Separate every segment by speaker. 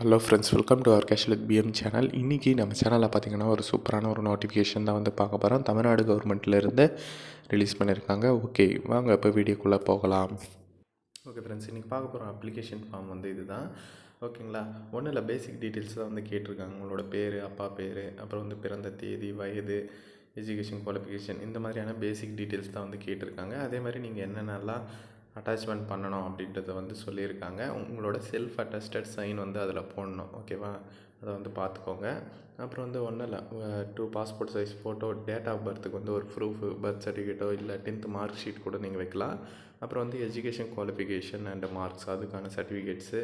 Speaker 1: Hello friends welcome to our casual PM channel இன்றைக்கி நம்ம சேனலில் பார்த்தீங்கன்னா ஒரு சூப்பரான ஒரு நோட்டிஃபிகேஷன் தான் வந்து பார்க்க போகிறோம் தமிழ்நாடு கவர்மெண்ட்லேருந்து ரிலீஸ் பண்ணியிருக்காங்க ஓகே வாங்க இப்போ வீடியோக்குள்ளே போகலாம். ஓகே ஃப்ரெண்ட்ஸ் இன்றைக்கி பார்க்க போகிற அப்ளிகேஷன் ஃபார்ம் வந்து இதுதான். ஓகேங்களா ஒன்றும் இல்லை பேசிக் டீட்டெயில்ஸ் தான் வந்து கேட்டிருக்காங்க. உங்களோட பேர் அப்பா பேர் அப்புறம் வந்து பிறந்த தேதி வயது எஜுகேஷன் குவாலிஃபிகேஷன் இந்த மாதிரியான பேசிக் டீட்டெயில்ஸ் தான் வந்து கேட்டிருக்காங்க. அதே மாதிரி நீங்கள் என்னென்னலாம் அட்டாச்மெண்ட் பண்ணணும் அப்படின்றத வந்து சொல்லியிருக்காங்க. உங்களோட செல்ஃப் அட்டஸ்டட் சைன் வந்து அதில் போடணும். ஓகேவா அதை வந்து பார்த்துக்கோங்க. அப்புறம் வந்து ஒன்றும் இல்லை. Two passport size photo date of பர்த்துக்கு வந்து ஒரு ப்ரூஃப் பர்த் சர்டிஃபிகேட்டோ இல்லை டென்த்து மார்க் ஷீட் கூட நீங்கள் வைக்கலாம். அப்புறம் வந்து எஜுகேஷன் குவாலிஃபிகேஷன் அண்ட் மார்க்ஸ் அதுக்கான சர்டிஃபிகேட்ஸு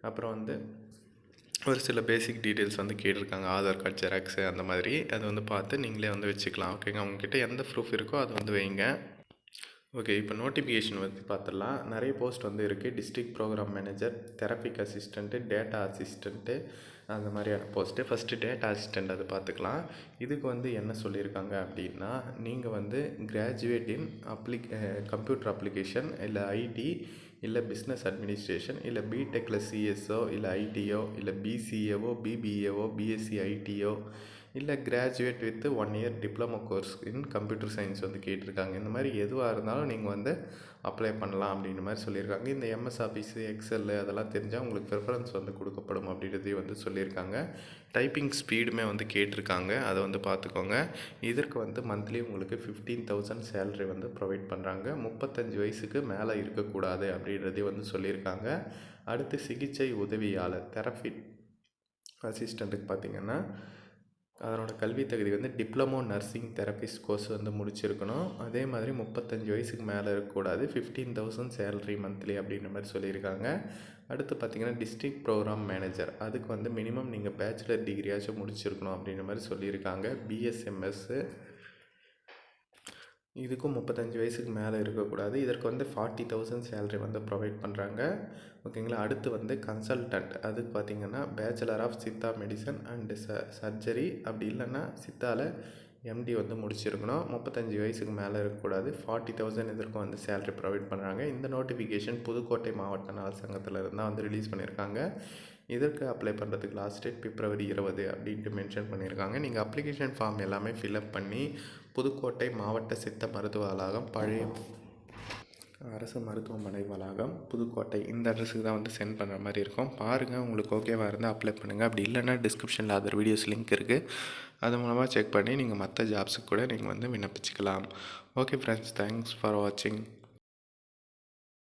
Speaker 1: அப்புறம் வந்து ஒரு சில பேசிக் டீட்டெயில்ஸ் வந்து கேட்டிருக்காங்க. ஆதார் கார்டு ஜெராக்ஸு அந்த மாதிரி. அதை வந்து பார்த்து நீங்களே வந்து வச்சுக்கலாம். ஓகேங்க உங்ககிட்ட எந்த ப்ரூஃப் இருக்கோ அதை வந்து வைங்க. ஓகே இப்போ நோட்டிஃபிகேஷன் வந்து பார்த்துடலாம் நிறைய போஸ்ட் வந்து இருக்குது district programme manager therapeutic assistant data assistant அந்த மாதிரியான போஸ்ட்டு ஃபஸ்ட்டு டேட்டா அசிஸ்டண்ட் அது பார்த்துக்கலாம் இதுக்கு வந்து என்ன சொல்லியிருக்காங்க அப்படின்னா நீங்கள் வந்து graduate in applic computer application இல்லை ஐடி இல்லை பிஸ்னஸ் அட்மினிஸ்ட்ரேஷன் இல்லை பிடெக்கில் சிஎஸ்ஓ இல்லை ஐடிஓ இல்லை பிசிஏவோ பிபிஏவோ பிஎஸ்சி ஐடிஓ இல்லை graduate with one year diploma course in computer science வந்து கேட்டிருக்காங்க. இந்த மாதிரி எதுவாக இருந்தாலும் நீங்கள் வந்து அப்ளை பண்ணலாம் அப்படின்ற மாதிரி சொல்லியிருக்காங்க. இந்த எம்எஸ் ஆஃபீஸு எக்ஸல் அதெல்லாம் தெரிஞ்சால் உங்களுக்கு ப்ரிஃபரன்ஸ் வந்து கொடுக்கப்படும் அப்படின்றதையும் வந்து சொல்லியிருக்காங்க. டைப்பிங் ஸ்பீடுமே வந்து கேட்டிருக்காங்க. அதை வந்து பார்த்துக்கோங்க. இதற்கு வந்து மந்த்லி உங்களுக்கு ஃபிஃப்டீன் தௌசண்ட் சேலரி வந்து ப்ரொவைட் பண்ணுறாங்க முப்பத்தஞ்சு வயசுக்கு மேலே இருக்கக்கூடாது அப்படின்றதையும் வந்து சொல்லியிருக்காங்க. அடுத்து சிகிச்சை உதவியாளர் தெரபி அசிஸ்டண்ட்டுக்கு பார்த்திங்கன்னா அதனோட கல்வி தகுதி வந்து டிப்ளமோ நர்சிங் தெரபிஸ்ட் கோர்ஸ் வந்து முடிச்சிருக்கணும். அதே மாதிரி முப்பத்தஞ்சு வயசுக்கு மேலே இருக்கக்கூடாது. ஃபிஃப்டீன் தௌசண்ட் சேலரி மந்த்லி அப்படின்ற மாதிரி சொல்லியிருக்காங்க. அடுத்து பார்த்திங்கன்னா டிஸ்ட்ரிக்ட் ப்ரோக்ராம் மேனேஜர் அதுக்கு வந்து மினிமம் நீங்கள் பேச்சுலர் டிகிரியாச்சும் முடிச்சிருக்கணும் அப்படின்ற மாதிரி சொல்லியிருக்காங்க. பிஎஸ்எம்எஸ்ஸு இதுக்கும் முப்பத்தஞ்சு வயசுக்கு மேலே இருக்கக்கூடாது. இதற்கு வந்து ஃபார்ட்டி தௌசண்ட் சேலரி வந்து ப்ரொவைட் பண்ணுறாங்க ஓகேங்களா? அடுத்து வந்து கன்சல்டன்ட் அதுக்கு பார்த்திங்கன்னா bachelor of Siddha medicine and ச சர்ஜரி அப்படி இல்லைன்னா சித்தாவில் எம்டி வந்து முடிச்சிருக்கணும். முப்பத்தஞ்சு வயசுக்கு மேலே இருக்கக்கூடாது. ஃபார்ட்டி தௌசண்ட் இதற்கும் வந்து சேலரி ப்ரொவைட் பண்ணுறாங்க இந்த நோட்டிஃபிகேஷன் புதுக்கோட்டை மாவட்ட நல சங்கத்தில் இருந்தால் வந்து ரிலீஸ் பண்ணியிருக்காங்க இதற்கு அப்ளை பண்ணுறதுக்கு லாஸ்ட் டேட் பிப்ரவரி இருபது அப்படின்ட்டு மென்ஷன் பண்ணியிருக்காங்க நீங்கள் அப்ளிகேஷன் ஃபார்ம் எல்லாமே ஃபில்அப் பண்ணி புதுக்கோட்டை மாவட்ட சித்த மருத்துவ வளாகம் பழைய அரசு மருத்துவமனை வளாகம் புதுக்கோட்டை. இந்த அட்ரஸுக்கு தான் வந்து சென்ட் பண்ணுற மாதிரி இருக்கும். பாருங்கள் உங்களுக்கு ஓகேவாக இருந்தால் அப்ளை பண்ணுங்கள் அப்படி இல்லைன்னா டிஸ்கிரிப்ஷனில் அதர் வீடியோஸ் லிங்க் இருக்குது அது மூலமாக செக் பண்ணி நீங்கள் மற்ற ஜாப்ஸுக்கு கூட நீங்கள் வந்து விண்ணப்பிச்சுக்கலாம். ஓகே ஃப்ரெண்ட்ஸ் தேங்க்ஸ் ஃபார் வாட்சிங்